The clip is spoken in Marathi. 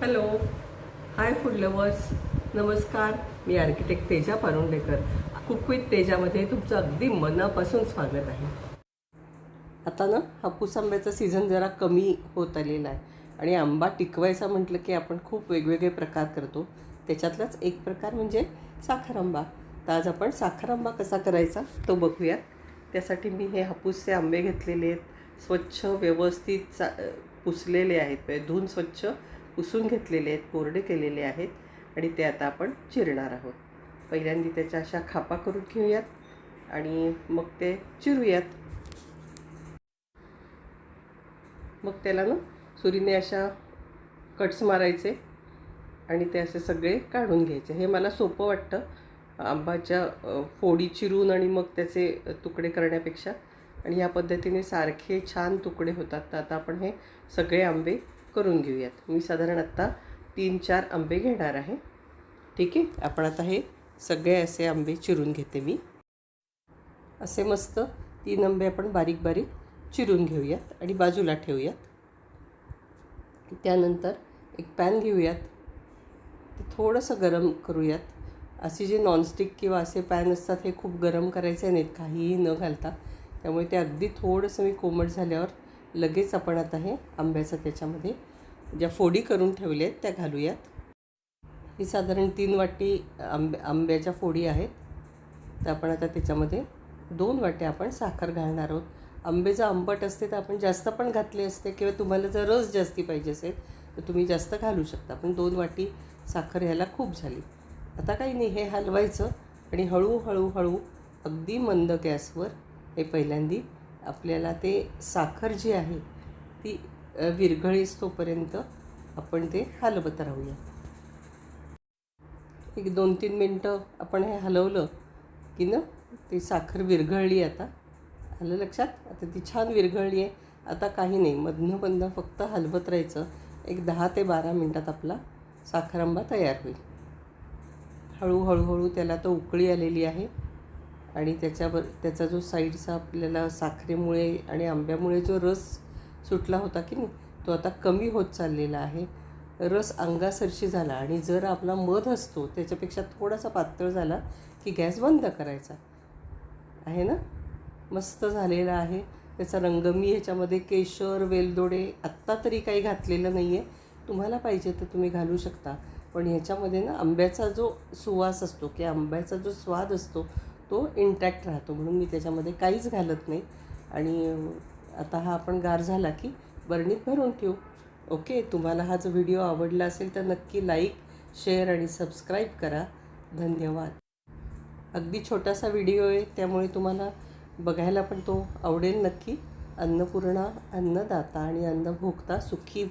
हॅलो. Hi food lovers. नमस्कार. मी architect Teja Parundekar. Cook with तेजामध्ये तुमचं अगदी मनापासून स्वागत आहे. आता ना हापूस आंब्याचा सीझन जरा कमी होत आलेला आहे. आणि आंबा टिकवायचा म्हटलं की आपण खूप वेगवेगळे प्रकार करतो. त्याच्यातलाच एक प्रकार म्हणजे साखर आंबा. तर आज आपण साखर आंबा कसा करायचा तो बघूयात त्यासाठी मी हे हापूसचे आंबे घेतलेले आहेत. स्वच्छ व्यवस्थित चा पुसलेले आहेत. धुवून स्वच्छ पुसून घेतलेले आहेत कोरडे केलेले आहेत आणि ते आता आपण चिरणार आहोत. पहिल्यांदा त्याच्या अशा खापा करून घेऊयात आणि मग ते चिरूयात. मग त्याला ना सुरीने अशा कट्स मारायचे आणि ते असे सगळे काढून घ्यायचे. हे मला सोपं वाटतं आंबाच्या फोडी चिरून आणि मग त्याचे तुकडे करण्यापेक्षा. आणि या पद्धतीने सारखे छान तुकडे होतात. तर आता आपण हे सगळे आंबे करून घेऊयात. मी साधारण आत्ता तीन चार आंबे घेणार आहे. ठीक आहे? आपण आता हे सगळे असे आंबे चिरून घेते मी. असे मस्त तीन आंबे आपण बारीक बारीक चिरून घेऊयात आणि बाजूला ठेवूयात. त्यानंतर एक पॅन घेऊयात. ते थोडंसं गरम करूयात. असे जे नॉनस्टिक किंवा असे पॅन असतात हे खूप गरम करायचे नाहीत काहीही न घालता. त्यामुळे ते अगदी थोडंसं मी कोमट झाल्यावर लगेच आपण आता हे आंब्याचं त्याच्यामध्ये ज्या फोडी करून ठेवल्या आहेत त्या घालूयात. ही साधारण तीन वाटी आंबे आंब्याच्या फोडी आहेत. तर आपण आता त्याच्यामध्ये दोन वाट्या आपण साखर घालणार आहोत. आंबे जर आंबट असते तर आपण जास्त पण घातले असते किंवा तुम्हाला जर रस जास्ती पाहिजे असेल तर तुम्ही जास्त घालू शकता. पण दोन वाटी साखर ह्याला खूप झाली. आता काही नाही हे हलवायचं आणि हळूहळू हळू अगदी मंद गॅसवर हे पहिल्यांदी आपल्याला ते साखर जी आहे ती विरघळीस तोपर्यंत आपण ते हलवत राहूया. एक दोन तीन मिनटं आपण हे हलवलं की ना ती साखर विरघळली आता. आलं लक्षात? आता ती छान विरघळली आहे. आता काही नाही मधनं बंद फक्त हलवत राहायचं. एक दहा ते बारा मिनटात आपला साखर आंबा तयार होईल. हळूहळू त्याला तर उकळी आलेली आहे. आणि त्याच्यावर त्याचा जो साईडचा आपल्याला साखरेमुळे आणि आंब्यामुळे जो रस सुटला होता की नाही तो आता कमी होत चाललेला आहे. रस अंगासरशी झाला आणि जर आपला मध असतो त्याच्यापेक्षा थोडासा पातळ झाला की गॅस बंद करायचा. आहे ना? मस्त झालेला आहे. त्याचा रंग मी ह्याच्यामध्ये केशर वेलदोडे आत्ता तरी काही घातलेलं नाही आहे तुम्हाला पाहिजे तर तुम्ही घालू शकता. पण ह्याच्यामध्ये ना आंब्याचा जो सुवास असतो की आंब्याचा जो स्वाद असतो तो इंटॅक्ट राहतो म्हणून मी त्याच्यामध्ये काहीच घालत नाही. आणि आता हा आपण गार झाला की बरणीत भरून ठेवू. ओके तुम्हाला हा जो व्हिडिओ आवडला असेल तर नक्की लाईक शेअर आणि सबस्क्राईब करा. धन्यवाद. अगदी छोटासा व्हिडिओ आहे त्यामुळे तुम्हाला बघायला पण तो आवडेल नक्की. अन्नपूर्णा अन्नदाता आणि अन्नभोक्ता सुखी